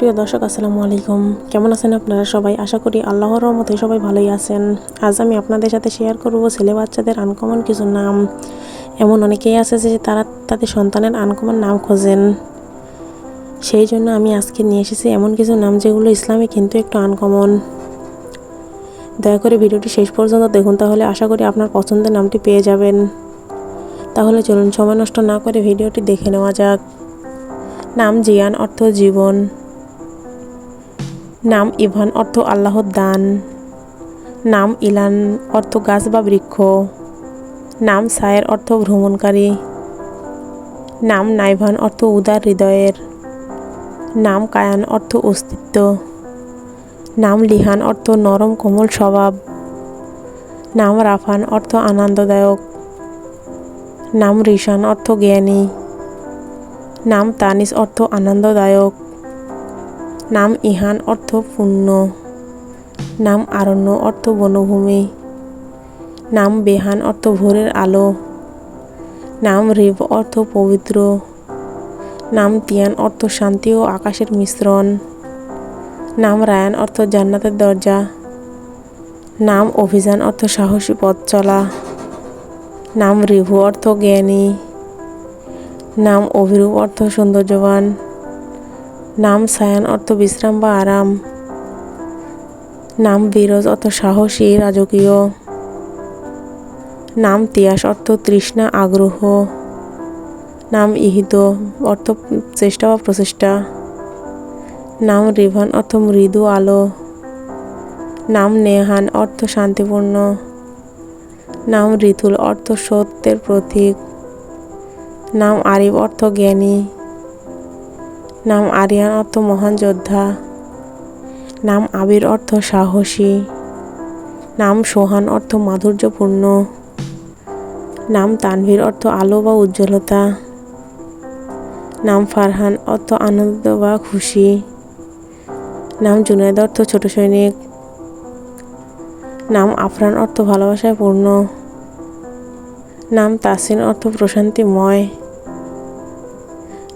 প্রিয় দর্শক, আসসালামু আলাইকুম। কেমন আছেন আপনারা সবাই? আশা করি আল্লাহর রহমতে সবাই ভালোই আছেন। আজ আমি আপনাদের সাথে শেয়ার করব ছেলে বাচ্চাদের আনকমন কিছু নাম। এমন অনেকেই আছে যে তারা তাদের সন্তানের আনকমন নাম খোঁজেন। সেই জন্য আমি আজকে নিয়ে এসেছি এমন কিছু নাম যেগুলো ইসলামে কিন্তু একটু আনকমন দয়া করে ভিডিওটি শেষ পর্যন্ত দেখুন, তাহলে আশা করি আপনার পছন্দের নামটি পেয়ে যাবেন। তাহলে চলুন, সময় নষ্ট না করে ভিডিওটি দেখে নেওয়া যাক। নাম জিয়ান অর্থ জীবন। নাম ইভান অর্থ আল্লাহর দান। নাম ইলান অর্থ গাছ বা বৃক্ষ। নাম সায়ের অর্থ ভ্রমণকারী। নাম নাইভান অর্থ উদার হৃদয়ের। নাম কায়ান অর্থ অস্তিত্ব। নাম লিহান অর্থ নরম কোমল স্বভাব। নাম রাফান অর্থ আনন্দদায়ক। নাম রিশান অর্থ জ্ঞানী। নাম তানিস অর্থ আনন্দদায়ক। নাম ইহান অর্থ পূর্ণ নাম আরণ্য অর্থ বনভূমি। নাম বেহান অর্থ ভোরের আলো। নাম রিব অর্থ পবিত্র। নাম তিয়ান অর্থ শান্তি ও আকাশের মিশ্রণ। নাম রায়ান অর্থ জান্নাতের দরজা। নাম অভিযান অর্থ সাহসী পথ চলা। নাম রিভু অর্থ জ্ঞানী। নাম অভিরূপ অর্থ সৌন্দর্যবান। নাম সায়ান অর্থ বিশ্রাম বা আরাম। নাম বিরজ অর্থ সাহসী, রাজকীয়। নাম তিয়াস অর্থ তৃষ্ণা, আগ্রহ। নাম ইহিত অর্থ চেষ্টা বা প্রচেষ্টা। নাম রিভান অর্থ মৃদু আলো। নাম নেহান অর্থ শান্তিপূর্ণ। নাম ঋতুল অর্থ সত্যের প্রতীক। নাম আরিফ অর্থ জ্ঞানী। নাম আরিয়ান অর্থ মহান যোদ্ধা। নাম আবির অর্থ সাহসী। নাম সোহান অর্থ মাধুর্যপূর্ণ। নাম তানভীর অর্থ আলো বা উজ্জ্বলতা। নাম ফারহান অর্থ আনন্দ বা খুশি। নাম জুনায়দ অর্থ ছোট সৈনিক। নাম আফরান অর্থ ভালোবাসায় পূর্ণ। নাম তাসিন অর্থ প্রশান্তিময়।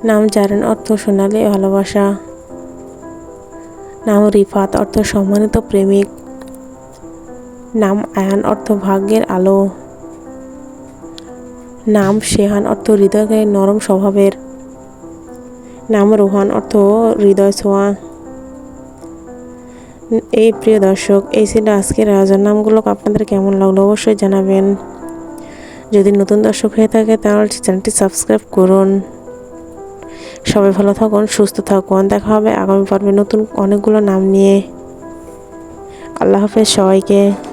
নাম জারেন অর্থ সোনালি ভালোবাসা। নাম রিফাত, অর্থ সম্মানিত প্রেমিক। নাম আয়ান, অর্থ ভাগ্যের আলো। নাম শেহান, অর্থ হৃদয়কে নরম স্বভাবের। নাম রোহান, অর্থ হৃদয় ছোঁয়া। এই প্রিয় দর্শক, এই ছিল আজকের রাজার নামগুলো আপনাদের কেমন লাগল অবশ্যই জানাবেন। যদি নতুন দর্শক হয়ে থাকে, তাহলে চ্যানেলটি সাবস্ক্রাইব করুন। সবাই ভালো থাকুন, সুস্থ থাকুন। দেখা হবে আগামী পর্বে নতুন অনেকগুলো নাম নিয়ে। আল্লাহ হাফেজ সবাইকে।